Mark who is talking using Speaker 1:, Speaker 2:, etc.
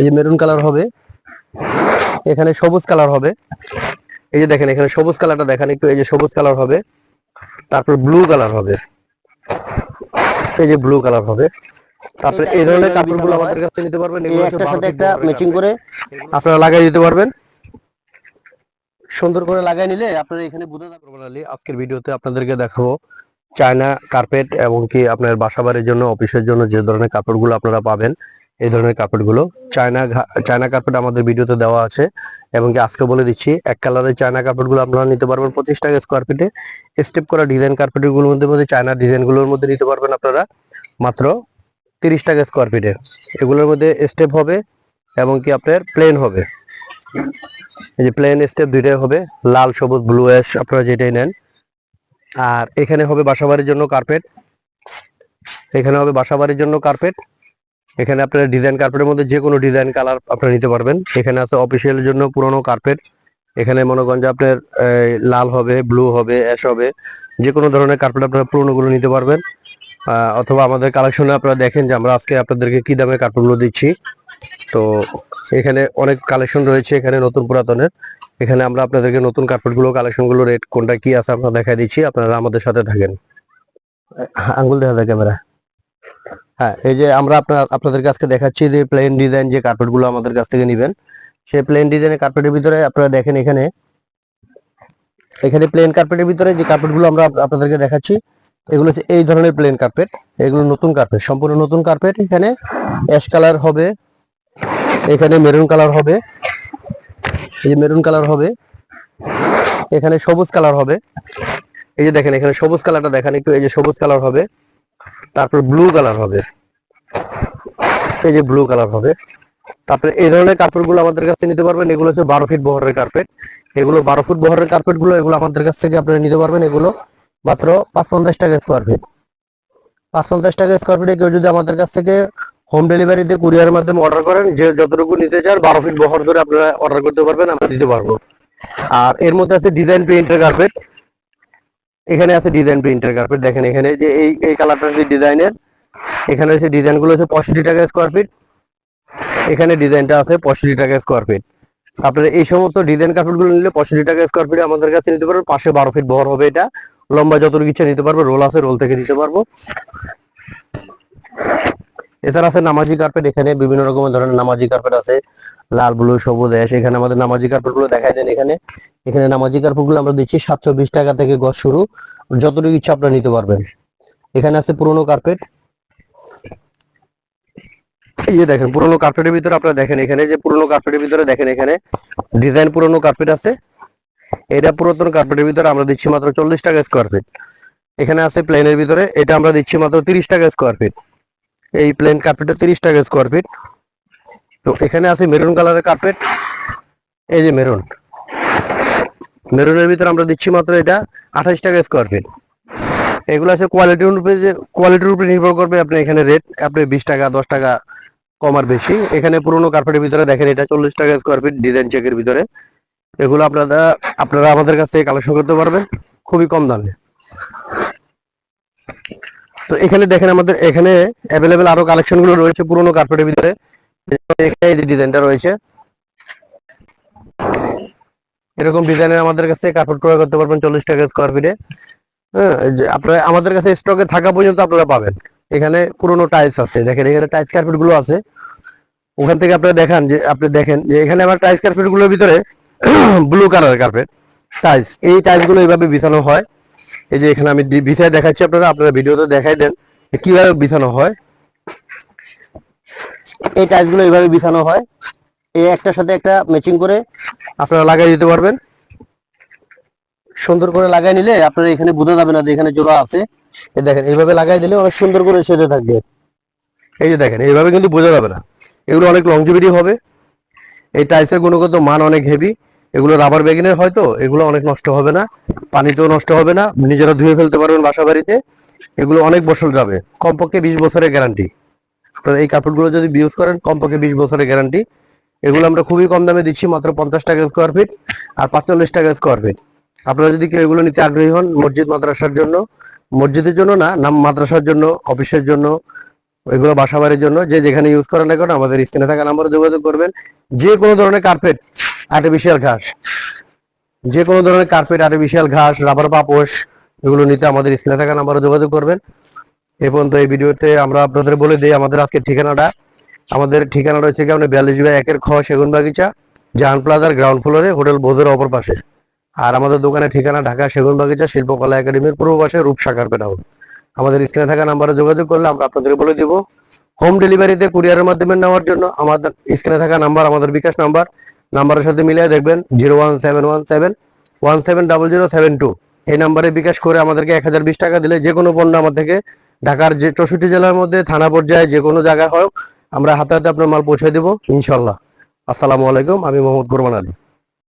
Speaker 1: এই যে maroon colour হবে। এখানে সবুজ কালার হবে। এই যে দেখেন এখানে সবুজ কালারটা দেখেন একটু এই যে সবুজ কালার হবে। তারপর ব্লু কালার হবে। এই যে ব্লু কালার হবে। তারপরে এই ধরনের কাপড়গুলো আমাদের কাছে নিতে পারবেন। একটার সাথে একটা ম্যাচিং করে আপনারা লাগাই দিতে পারবেন। সুন্দর করে লাগাই নিলে আপনারা এখানে বুঝে যাবেন আজকের ভিডিওতে আপনাদেরকে দেখাবো চায়না কার্পেট এবং কি আপনার বাসাবাড়ির জন্য অফিসের জন্য যে ধরনের কাপড়গুলো আপনারা পাবেন। এই ধরনের কাপড়গুলো। চায়না চায়না কার্পেট আমাদের ভিডিওতে দেওয়া আছে এবং আজকে বলে দিচ্ছি, এক কালারের চায়না কার্পেটগুলো আপনারা নিতে পারবেন পঁচিশ টাকা স্কোয়ার ফিটে স্টেপ করা ডিজাইন কার্পেটগুলোর মধ্যে মধ্যে চায়না ডিজাইনগুলোর মধ্যে নিতে পারবেন আপনারা মাত্র তিরিশ টাকা স্কোয়ার ফিটে এগুলোর মধ্যে স্টেপ হবে এবং কি আপনার প্লেন হবে। এই যে প্লেন স্টেপ দুইটাই হবে, লাল, সবুজ ব্লু অ্যাশ আপনারা যেটাই নেন। আর এখানে হবে বাসাবাড়ির জন্য কার্পেট এখানে হবে বাসাবাড়ির জন্য কার্পেট এখানে আপনারা ডিজাইন কার্পেটের মধ্যে যে কোনো ডিজাইন কালার আপনারা নিতে পারবেন। এখানে আছে অফিসিয়ালের জন্য পুরনো কার্পেট এখানে মনে করেন যে আপনার লাল হবে ব্লু হবে অ্যাশ হবে যে কোনো ধরনের কার্পেট আপনারা পুরনো গুলো নিতে পারবেন। অথবা আমাদের কালেকশনে আপনারা দেখেন যে আমরা আজকে আপনাদেরকে কি দামে কার্পেটগুলো দিচ্ছি। তো এখানে অনেক কালেকশন রয়েছে এখানে নতুন পুরাতনের। এখানে আমরা আপনাদেরকে নতুন কার্পেটগুলো কালেকশনগুলো রেট কোনটা কি আছে আমরা দেখাই দিচ্ছি। আপনারা আমাদের সাথে থাকেন। আঙ্গুল দেখা যায় ক্যামেরা হ্যাঁ এই যে আমরা আপনার আপনাদের কাছে দেখাচ্ছি যে প্লেন ডিজাইন যে কার্পেটগুলো আমাদের কাছ থেকে নেবেন, সেই প্লেন ডিজাইনের কার্পেটের ভিতরে আপনারা দেখেন এখানে এখানে প্লেন কার্পেটের ভিতরে যে কার্পেটগুলো আমরা আপনাদেরকে দেখাচ্ছি, এগুলো হচ্ছে এই ধরনের প্লেন কার্পেট এগুলো নতুন কার্পেট সম্পূর্ণ নতুন কার্পেট এখানে অ্যাশ কালার হবে, এখানে মেরুন কালার হবে, এই যে মেরুন কালার হবে, এখানে সবুজ কালার হবে, এই যে দেখেন এখানে সবুজ কালারটা দেখেন একটু, এই যে সবুজ কালার হবে তারপর ব্লু কালার হবে। এই যে ব্লু কালার হবে। তারপরে এই ধরনের কার্পেটগুলো আমাদের কাছে নিতে পারবেন। এগুলো হচ্ছে বারো ফিট বহরের কার্পেট এগুলো বারো ফুট বহরের কার্পেটগুলো এগুলো আমাদের কাছ থেকে আপনারা নিতে পারবেন। এগুলো মাত্র পাঁচ পঞ্চাশ টাকা স্কোয়ার ফিট পাঁচ পঞ্চাশ টাকা স্কোয়ার ফিটে কেউ যদি আমাদের কাছ থেকে হোম ডেলিভারিতে কুরিয়ারের মাধ্যমে অর্ডার করেন, যে যতটুকু নিতে চান, বারো ফিট বহর ধরে আপনারা অর্ডার করতে পারবেন, আমরা দিতে পারব। আর এর মধ্যে আছে ডিজাইন প্রিন্টের কার্পেট এখানে আছে ডিজাইন প্রিন্টার কার্পেট দেখেন এখানে যে এই এই কালারটা হচ্ছে ডিজাইনের এখানে হচ্ছে ডিজাইনগুলো হচ্ছে পঁয়ষট্টি টাকা স্কোয়ার ফিট এখানে ডিজাইনটা আছে পঁয়ষট্টি টাকা স্কোয়ার ফিট আপনারা এই সমস্ত ডিজাইন কার্পেটগুলো নিলে পঁয়ষট্টি টাকা স্কোয়ার ফিট আমাদের কাছে নিতে পারবেন, পাশে বারো ফিট বহর হবে এটা। লম্বা যতটুকু ইচ্ছা নিতে পারব রোল আছে রোল থেকে নিতে পারব। এছাড়া আছে নামাজি কার্পেট এখানে বিভিন্ন রকমের ধরনের নামাজি কার্পেট আছে। লাল ব্লু সবুজ অ্যাশ এখানে আমাদের নামাজি কার্পেটগুলো দেখাই দেন এখানে। এখানে নামাজি কার্পেটগুলো আমরা দিচ্ছি সাতশো বিশ টাকা থেকে গজ শুরু। যতটুকু ইচ্ছা আপনারা নিতে পারবেন। এখানে আছে পুরনো কার্পেট এই দেখেন, পুরনো কার্পেটের ভিতরে আপনারা দেখেন এখানে, যে পুরনো কার্পেটের ভিতরে দেখেন এখানে ডিজাইন পুরনো কার্পেট আছে। এটা পুরাতন কার্পেটের ভিতরে আমরা দিচ্ছি মাত্র চল্লিশ টাকা স্কোয়ার ফিট এখানে আছে প্লেনের ভিতরে, এটা আমরা দিচ্ছি মাত্র তিরিশ টাকা স্কোয়ার ফিট এই প্লেন কার্পেটে তিরিশ টাকা স্কোয়ার ফিট তো এখানে আছে মেরুন কালারের কার্পেট এই যে মেরুন মেরুনের ভিতরে আমরা দিচ্ছি মাত্র এটা আঠাশ টাকা স্কোয়ার ফিট এগুলো আছে কোয়ালিটির উপরে যে কোয়ালিটির উপরে নির্ভর করবে আপনি এখানে রেট আপনি বিশ টাকা দশ টাকা কম আর বেশি। এখানে পুরোনো কার্পেটের ভিতরে দেখেন এটা চল্লিশ টাকা স্কোয়ার ফিট ডিজাইন চেকের ভিতরে। এগুলো আপনারা আপনারা আমাদের কাছ থেকে কালেকশন করতে পারবেন। খুবই কম দামে। তো এখানে দেখেন আমাদের এখানে অ্যাভেলেবেল আরও কালেকশনগুলো রয়েছে, পুরোনো কার্পেটের ভিতরে। এখানে এই ডিজাইনটা রয়েছে। এরকম ডিজাইনের আমাদের কাছে কার্পেট ক্রয় করতে পারবেন চল্লিশ টাকা স্কোয়ার ফিটে হ্যাঁ আপনারা, আমাদের কাছে স্টকে থাকা পর্যন্ত আপনারা পাবেন। এখানে পুরোনো টাইলস আছে। দেখেন, এখানে টাইলস কার্পেটগুলো আছে। ওখান থেকে আপনারা দেখান যে, আপনি দেখেন যে, এখানে আমার টাইলস কার্পেটগুলোর ভিতরে ব্লু কালার কার্পেট টাইলস এই টাইলসগুলো এইভাবে বিছানো হয়। এই যে এখানে আমি বিছায় দেখাচ্ছি আপনারা আপনারা ভিডিওতে দেখাই দেন কীভাবে বিছানো হয়। এই টাইলসগুলো এইভাবে বিছানো হয়। এই একটার সাথে একটা ম্যাচিং করে আপনারা লাগাই দিতে পারবেন। সুন্দর করে লাগাই নিলে আপনারা এখানে বোঝা যাবে না যে এখানে জোড়া আছে। এই দেখেন, এইভাবে লাগাই দিলে অনেক সুন্দর করে সেজে থাকবে। এই যে দেখেন, এইভাবে কিন্তু বোঝা যাবে না। এগুলো অনেক লংজিভিটি হবে। এই টাইলসের গুণগত মান অনেক হেভি এগুলো রাবার ব্যাগিনের হয়তো এগুলো অনেক নষ্ট হবে না। পানিতেও নষ্ট হবে না, নিজেরা ধুয়ে ফেলতে পারবেন বাসা বাড়িতে এগুলো অনেক বছর যাবে, কমপক্ষে বিশ বছরের গ্যারান্টি আপনারা এই কাপড়গুলো যদি ইউজ করেন, কমপক্ষে বিশ বছরের গ্যারান্টি এগুলো আমরা খুবই কম দামে দিচ্ছি, মাত্র পঞ্চাশ টাকা স্কোয়ার ফিট আর পাঁচচল্লিশ টাকা স্কোয়ার ফিট আপনারা যদি কেউ এগুলো নিতে আগ্রহী হন, মসজিদ মাদ্রাসার জন্য, মসজিদের জন্য না নাম মাদ্রাসার জন্য, অফিসের জন্য, এগুলো বাসা বাড়ির জন্য, যে যেখানে ইউজ করেন না কেন, আমাদের স্ক্রিনে থাকা নাম্বারে যোগাযোগ করবেন। যে কোনো ধরনের কার্পেট আর্টিফিশিয়াল ঘাস। যে কোনো ধরনের কার্পেট আর্টিফিশিয়াল ঘাস রাবার পাপোশ এগুলো নিতে আমাদের স্ক্রিনে থাকা নাম্বারে যোগাযোগ করবেন। এ পর্যন্ত এই ভিডিওতে আমরা আপনাদের বলে দিই আমাদের আজকের ঠিকানাটা। আমাদের ঠিকানা রয়েছে কি আপনার বিয়াল্লিশ বাই একের খ, সেগুন বাগিচা জাহান প্লাজার গ্রাউন্ড ফ্লোরে হোটেল বোধের অপর পাশে। আর আমাদের দোকানের ঠিকানা ঢাকা সেগুন বাগিচা, শিল্পকলা একাডেমির পূর্ব পাশে রূপসা কার্পেট হাউস। আমাদের স্ক্রিনে থাকা নাম্বারে যোগাযোগ করলে আমরা আপনাদের বলে দিব। হোম ডেলিভারিতে কুরিয়ারের মাধ্যমে নেওয়ার জন্য আমাদের স্ক্রিনে থাকা নাম্বার আমাদের বিকাশ নাম্বার নাম্বারের সাথে মিলিয়ে দেখবেন zero one seven one seven one seven double zero seven two. এই নাম্বারে বিকাশ করে আমাদেরকে এক হাজার বিশ টাকা দিলে যে কোনো পণ্য আমার থেকে ঢাকার যে চৌষট্টি জেলার মধ্যে, থানা পর্যায়ে যে কোনো জায়গায় হোক, আমরা হাতে হাতে আপনার মাল পৌঁছে দেবো, ইনশাল্লাহ। আসসালামু আলাইকুম, আমি মোহাম্মদ কোরবান আলী।